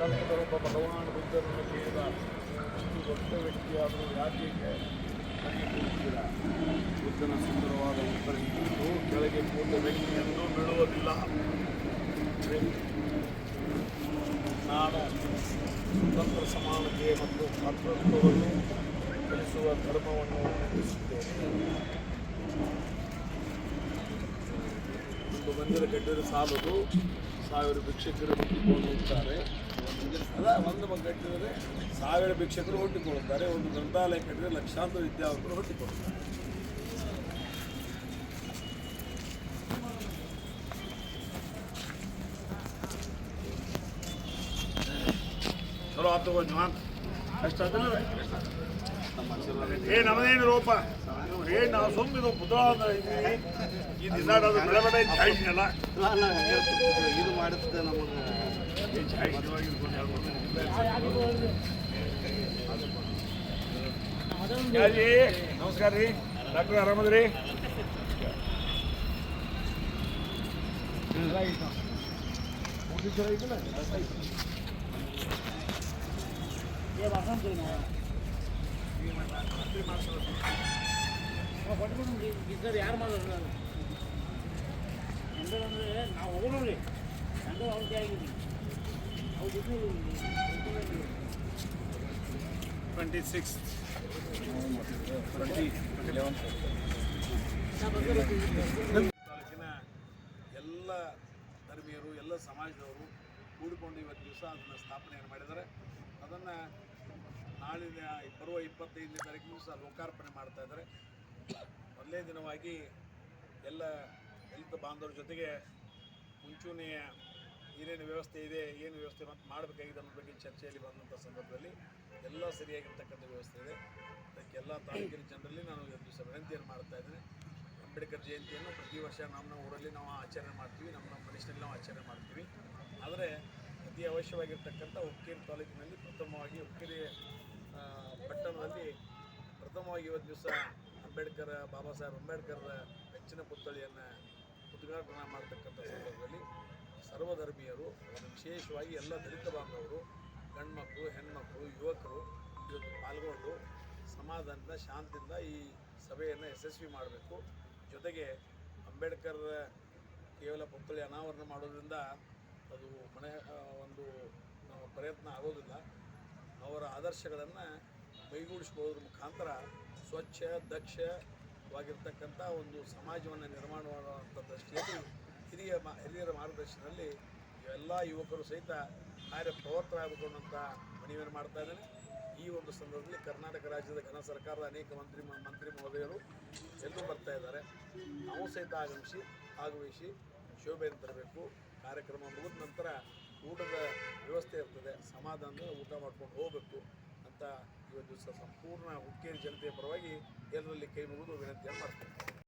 ಕಲ್ಪದೊಬ್ಬ ಭಗವಾನ್ ಬುದ್ಧರನ್ನು ಕೇಳಿದ ಇಷ್ಟು ದೊಡ್ಡ ವ್ಯಕ್ತಿಯಾದರೂ ಯಾಕೆ ನನಗೆ ಕೂಡ್ತೀರಾ ಬುದ್ಧನ ಸುಂದರವಾದ ಉತ್ತರ ಇದ್ದು ಕೆಳಗೆ ಕೂತ ವ್ಯಕ್ತಿಯನ್ನು ಬಿಡುವುದಿಲ್ಲ ನಾನು ಸ್ವತಂತ್ರ ಸಮಾನತೆ ಮತ್ತು ಕರ್ತೃತ್ವವನ್ನು ಕಲಿಸುವ ಧರ್ಮವನ್ನು ನಿರ್ಮಿಸುತ್ತೇನೆ ಒಂದು ಮಂದಿರ ಗಡ್ಡರು ಸಾಲದು. ಸಾವಿರ ಭಿಕ್ಷಕರು ಹುಟ್ಟಿಕೊಂಡು ಹೋಗ್ತಾರೆ ಒಂದು ಮಗ ಕಟ್ಟಿದರೆ ಸಾವಿರ ಭಿಕ್ಷಕರು ಹುಟ್ಟಿಕೊಳ್ಳುತ್ತಾರೆ ಒಂದು ಗ್ರಂಥಾಲಯ ಕಟ್ಟಿದರೆ ಲಕ್ಷಾಂತರ ವಿದ್ಯಾವಂತರು ಹುಟ್ಟಿಕೊಳ್ಳುತ್ತಾರೆ ಚಲೋ ಆತು ಅಷ್ಟು ಏ ನಮದೇನು ರೂಪ? ಏ ನಾವು ಪುತ್ರ ದಿನ ಅದು ಬೆಳೆ ಬೆಳೆ ಚಾಯ್ಸಿನಲ್ಲ ಇದು ನಮಗೆ. ನಮಸ್ಕಾರ ರೀ ಡಾಕ್ಟರ್ ಆರಾಮದ್ರಿ ಯಾರು ಮಾಡೋದು ಅಂದ್ರೆ ನಾವು ಹೋಗೋಣ್ರಿ ನಂದು ಅವ್ರಿಗೆ ಆಗಿದ್ವಿ ಅವ್ರು ಟ್ವೆಂಟಿ ಸಿಕ್ಸ್ ತಾಲೂಕಿನ ಎಲ್ಲ ಧರ್ಮೀಯರು ಎಲ್ಲ ಸಮಾಜದವರು ಕೂಡಿಕೊಂಡು ಇವತ್ತು ದಿವಸ ಅದನ್ನು ಸ್ಥಾಪನೆಯನ್ನು ಮಾಡಿದ್ದಾರೆ ಅದನ್ನು ನಾಳಿನ ಬರುವ ಇಪ್ಪತ್ತೈದನೇ ತಾರೀಕು ದಿವಸ ಲೋಕಾರ್ಪಣೆ ಮಾಡ್ತಾ ಇದ್ದಾರೆ ಮೊದಲನೇ ದಿನವಾಗಿ ಎಲ್ಲ ಹೆಲ್ತ್ ಬಾಂಧವರ ಜೊತೆಗೆ ಮುಂಚೂಣಿಯ ಏನೇನು ವ್ಯವಸ್ಥೆ ಇದೆ ಏನು ವ್ಯವಸ್ಥೆ ಮತ್ತು ಮಾಡಬೇಕಾಗಿದೆ ಅನ್ನೋ ಬಗ್ಗೆ ಚರ್ಚೆಯಲ್ಲಿ ಬಂದಂಥ ಸಂದರ್ಭದಲ್ಲಿ ಎಲ್ಲ ಸರಿಯಾಗಿರ್ತಕ್ಕಂಥ ವ್ಯವಸ್ಥೆ ಇದೆ. ಅದಕ್ಕೆ ಎಲ್ಲ ತಾಲೂಕಿನ ಜನರಲ್ಲಿ ನಾನು ಒಂದು ದಿವಸ ವಿನಂತಿಯನ್ನು ಮಾಡ್ತಾ ಇದ್ದೇನೆ. ಅಂಬೇಡ್ಕರ್ ಜಯಂತಿಯನ್ನು ಪ್ರತಿ ವರ್ಷ ನಮ್ಮ ನಮ್ಮ ಊರಲ್ಲಿ ನಾವು ಆಚರಣೆ ಮಾಡ್ತೀವಿ ನಮ್ಮ ನಮ್ಮ ಮನಸ್ಸಿನಲ್ಲಿ ನಾವು ಆಚರಣೆ ಮಾಡ್ತೀವಿ. ಆದರೆ ಅತಿ ಅವಶ್ಯವಾಗಿರ್ತಕ್ಕಂಥ ಹುಕ್ಕೇರಿ ತಾಲೂಕಿನಲ್ಲಿ ಪ್ರಥಮವಾಗಿ ಹುಕ್ಕೇರಿ ಆ, ಪಟ್ಟಣದಲ್ಲಿ ಪ್ರಥಮವಾಗಿ ಇವತ್ತು ದಿವಸ ಅಂಬೇಡ್ಕರ್ ಬಾಬಾ ಸಾಹೇಬ್ ಅಂಬೇಡ್ಕರ್ ಹೆಚ್ಚಿನ ಪುತ್ಥಳಿಯನ್ನು ಉದ್ಘಾಟನೆ ಮಾಡ್ತಕ್ಕಂಥ ಸಂದರ್ಭದಲ್ಲಿ ಸರ್ವಧರ್ಮೀಯರು ವಿಶೇಷವಾಗಿ ಎಲ್ಲ ದಲಿತ ಬಾಂಧವರು, ಗಂಡ್ಮಕ್ಳು, ಹೆಣ್ಮಕ್ಳು, ಯುವಕರು ಇವತ್ತು ಪಾಲ್ಗೊಂಡು ಸಮಾಧಾನದಿಂದ, ಶಾಂತಿಯಿಂದ ಈ ಸಭೆಯನ್ನು ಯಶಸ್ವಿ ಮಾಡಬೇಕು. ಜೊತೆಗೆ ಅಂಬೇಡ್ಕರ್ ಕೇವಲ ಪುತ್ಥಳಿ ಅನಾವರಣ ಮಾಡೋದ್ರಿಂದ ಅದು ಮನೆ ಒಂದು ಪ್ರಯತ್ನ ಆಗೋದಿಲ್ಲ. ಅವರ ಆದರ್ಶಗಳನ್ನು ಮೈಗೂಡಿಸ್ಕೊಳ್ಳೋದ್ರ ಮುಖಾಂತರ ಸ್ವಚ್ಛ, ದಕ್ಷವಾಗಿರ್ತಕ್ಕಂಥ ಒಂದು ಸಮಾಜವನ್ನು ನಿರ್ಮಾಣ ಮಾಡುವಂಥ ದೃಷ್ಟಿಯಲ್ಲಿ ಹಿರಿಯ ಮಾ ಹಿರಿಯರ ಮಾರ್ಗದರ್ಶನದಲ್ಲಿ ಎಲ್ಲ ಯುವಕರು ಸಹಿತ ಕಾರ್ಯ ಪ್ರವರ್ತರಾಗಬೇಕು ಅನ್ನೋಂಥ ಮನವಿಯನ್ನು ಮಾಡ್ತಾ ಇದ್ದೇನೆ. ಈ ಒಂದು ಸಂದರ್ಭದಲ್ಲಿ ಕರ್ನಾಟಕ ರಾಜ್ಯದ ಘನ ಸರ್ಕಾರದ ಅನೇಕ ಮಂತ್ರಿ ಮಂತ್ರಿ ಮಹೋದಯರು ಎಲ್ಲರೂ ಬರ್ತಾ ಇದ್ದಾರೆ. ನಾವು ಸಹಿತ ಆಗಮಿಸಿ ಆಗಮಿಸಿ ಶೋಭೆಯನ್ನು ತರಬೇಕು. ಕಾರ್ಯಕ್ರಮ ಮುಗಿದ ನಂತರ ಊಟದ ವ್ಯವಸ್ಥೆ ಇರ್ತದೆ. ಸಮಾಧಾನ ಊಟ ಮಾಡ್ಕೊಂಡು ಹೋಗಬೇಕು ಅಂತ ಇವತ್ತು ಸಂಪೂರ್ಣ ಹುಕ್ಕೇರಿ ಜನತೆಯ ಪರವಾಗಿ ಎಲ್ಲರಲ್ಲಿ ಕೈ ಮುಗಿದು ವಿನಂತಿಯನ್ನು ಮಾಡ್ತೀನಿ.